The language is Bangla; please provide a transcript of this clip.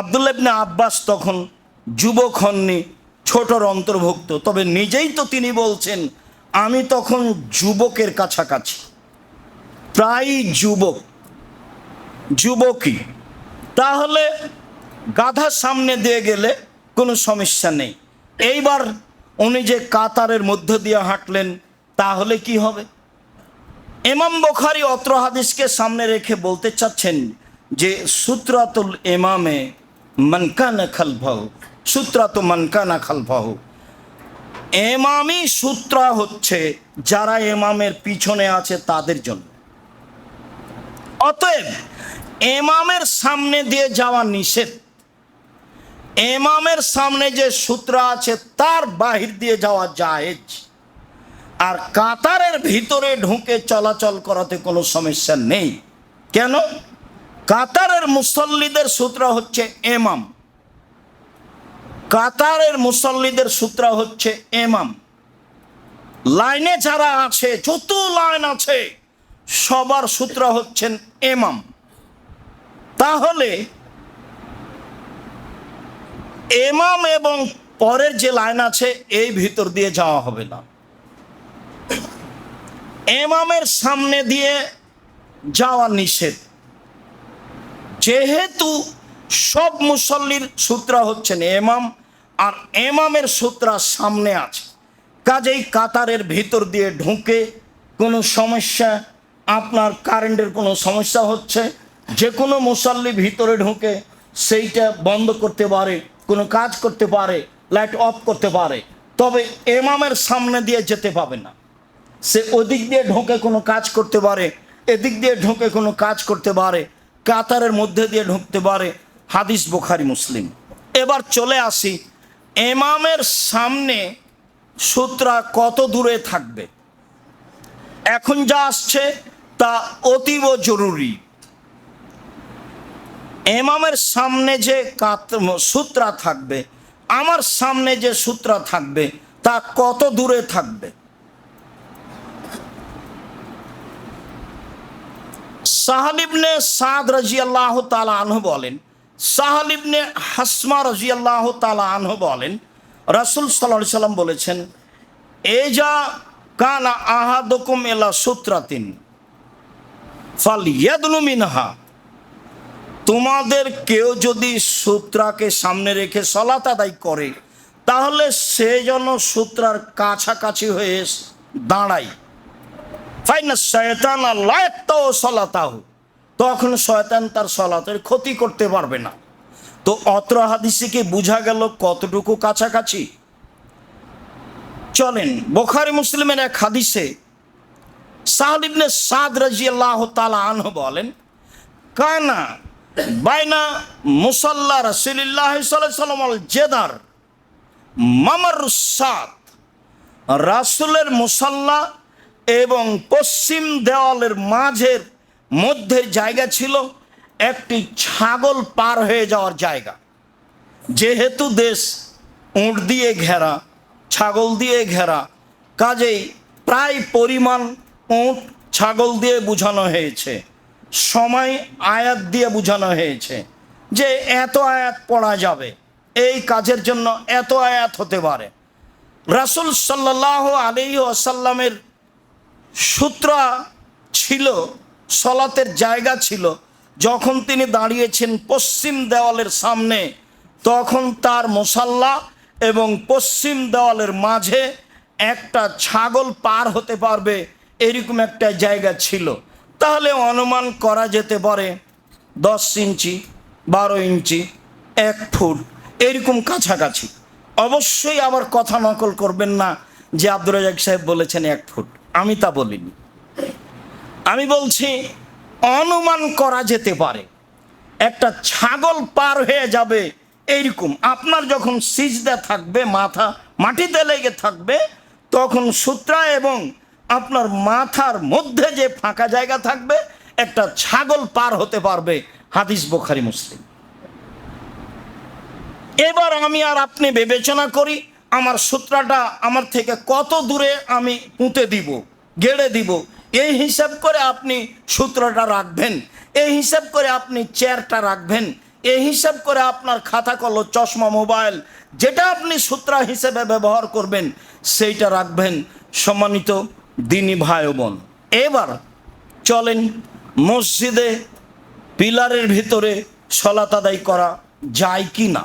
আবদুল্লাবনে আব্বাস তখন যুবক হননি, ছোটর অন্তর্ভুক্ত। তবে নিজেই তো তিনি বলছেন, আমি তখন যুবকের কাছাকাছি। প্রায় যুবক, যুবকই। তাহলে গাধার সামনে দিয়ে গেলে কোনো সমস্যা নেই। এইবার উনি যে কাতারের মধ্য দিয়ে হাঁটলেন, তাহলে কি হবে? এমাম বখারি অত্র হাদিসকে সামনে রেখে বলতে চাচ্ছেন যে সূত্রাতুল এমামে মনকানা খালফাহু, সূত্রাত মনকানা খালফাহু। এমামি সূত্রা হচ্ছে যারা এমামের পিছনে আছে তাদের জন্য। অতএব এমামের সামনে দিয়ে যাওয়া নিষেধ। এমামের সামনে যে সূত্র আছে তার বাহির দিয়ে যাওয়া জায়েজ। আর কাতারের ভিতরে ঢুকে চলাচল করাতে কোনো সমস্যা নেই। কেন? কাতারের মুসল্লিদের সূত্র হচ্ছে এমাম। কাতারের মুসল্লিদের সূত্র হচ্ছে এমাম। লাইনে যারা আছে, যত লাইন আছে, সবার সূত্র হচ্ছেন এমাম। তাহলে এমাম এবং পরের যে লাইন আছে, এই ভিতর দিয়ে যাওয়া হবে না। এমামের সামনে দিয়ে যাওয়া নিষেধ। যেহেতু সব মুসল্লির সূত্র হচ্ছেন এমাম, আর এমামের সূত্রা সামনে আছে। কাজেই কাতারের ভিতর দিয়ে ঢুকে কোনো সমস্যা, আপনার কারেন্টের কোনো সমস্যা হচ্ছে, যে কোনো মুসল্লি ভিতরে ঢুকে সেইটা বন্ধ করতে পারে, কোনো কাজ করতে পারে, লাইট অফ করতে পারে, তবে এমামের সামনে দিয়ে যেতে পাবে না। সে ওদিক দিয়ে ঢোকে কোনো কাজ করতে পারে, এদিক দিয়ে ঢোকে কোনো কাজ করতে পারে কাতারের মধ্যে দিয়ে ঢুকতে পারে হাদিস বোখারি, মুসলিম। এবার চলে আসি এমামের সামনে সূত্রা কত দূরে থাকবে? এখন যা আসছে তা অতীব জরুরি। এমামের সামনে যে সূত্রা থাকবে, আমার সামনে যে সূত্রা থাকবে, তা কত দূরে থাকবে? সাহালিবনে সাদ রাজি আল্লাহ তালা আনহু বলেন সাহালিবনে হাসমা রাজি আল্লাহ তালা আনহু বলেন, রাসুল সাল্লাহ সাল্লাম বলেছেন এ যা কানা আহা আহাদকুম এলা সূত্রাতিন ফাল ইয়াদনু মিনহা, তোমাদের কেউ যদি সূত্রাকে সামনে রেখে সলাত আদায় করে, তাহলে সে যেন সূত্রার কাছাকাছি হয়ে দাঁড়ায়। ফাইনা শয়তান আল্লাহ সলাতাহ। তখন শয়তান তার সলাতের ক্ষতি করতে পারবে না। তো অত্র হাদিসে কি বোঝা গেল কতটুকু কাছাকাছি? চলেন, বোখারি মুসলিমের এক হাদিসে সাহালিবনে সাদ রাজিয়াল্লাহ তালা আনহ বলেন, কানা বাইনা মুসাল্লা রসুলিল্লাহ সাল্লাম আল জেদার মামার সাদ। রাসুলের মুসাল্লা এবং পশ্চিম দেওয়ালের মাঝের মধ্যে জায়গা ছিল একটি ছাগল পার হয়ে যাওয়ার জায়গা। যেহেতু দেশ উঁট দিয়ে ঘেরা, ছাগল দিয়ে ঘেরা, কাজেই প্রায় পরিমাণ উঁট ছাগল দিয়ে বোঝানো হয়েছে, সময় আয়াত দিয়ে বোঝানো হয়েছে যে এত আয়াত পড়া যাবে, এই কাজের জন্য এত আয়াত হতে পারে। রাসুল সাল্লাহ আলী আসাল্লামের সূত্রা ছিল, সলাতের জায়গা ছিল। যখন তিনি দাঁড়িয়েছেন পশ্চিম দেওয়ালের সামনে, তখন তার মশাল্লা এবং পশ্চিম দেওয়ালের মাঝে একটা ছাগল পার হতে পারবে, এরকম একটা জায়গা ছিল। তাহলে অনুমান করা যেতে পারে, দশ ইঞ্চি, বারো ইঞ্চি, এক ফুট, এরকম কাছাকাছি। অবশ্যই আবার কথা নকল করবেন না যে আব্দুর রাজাক সাহেব বলেছেন এক ফুট। আমি তা বলিনি। আমি বলছি, অনুমান করা যেতে পারে। একটা ছাগল পার হয়ে যাবে এইরকম। আপনার যখন সিজদা থাকবে, মাথা মাটিতে লেগে থাকবে, তখন সূত্রা এবং আপনার মাথার মধ্যে যে ফাঁকা জায়গা থাকবে, একটা ছাগল পার হতে পারবে। হাদিস বোখারি, মুসলিম। এবার আমি আর আপনি বিবেচনা করি আমার সূত্রাটা আমার থেকে কত দূরে আমি পুঁতে দিব, গেড়ে দিব। এই হিসাব করে আপনি সূত্রটা রাখবেন, এই হিসাব করে আপনি চেয়ারটা রাখবেন, এই হিসাব করে আপনার খাতা কল চশমা, মোবাইল, যেটা আপনি সূত্রা হিসেবে ব্যবহার করবেন, সেইটা রাখবেন। সম্মানিত দিনী ভাই বোন এবার চলেন মসজিদে পিলারের ভিতরে সলাত আদায় করা যায় কি না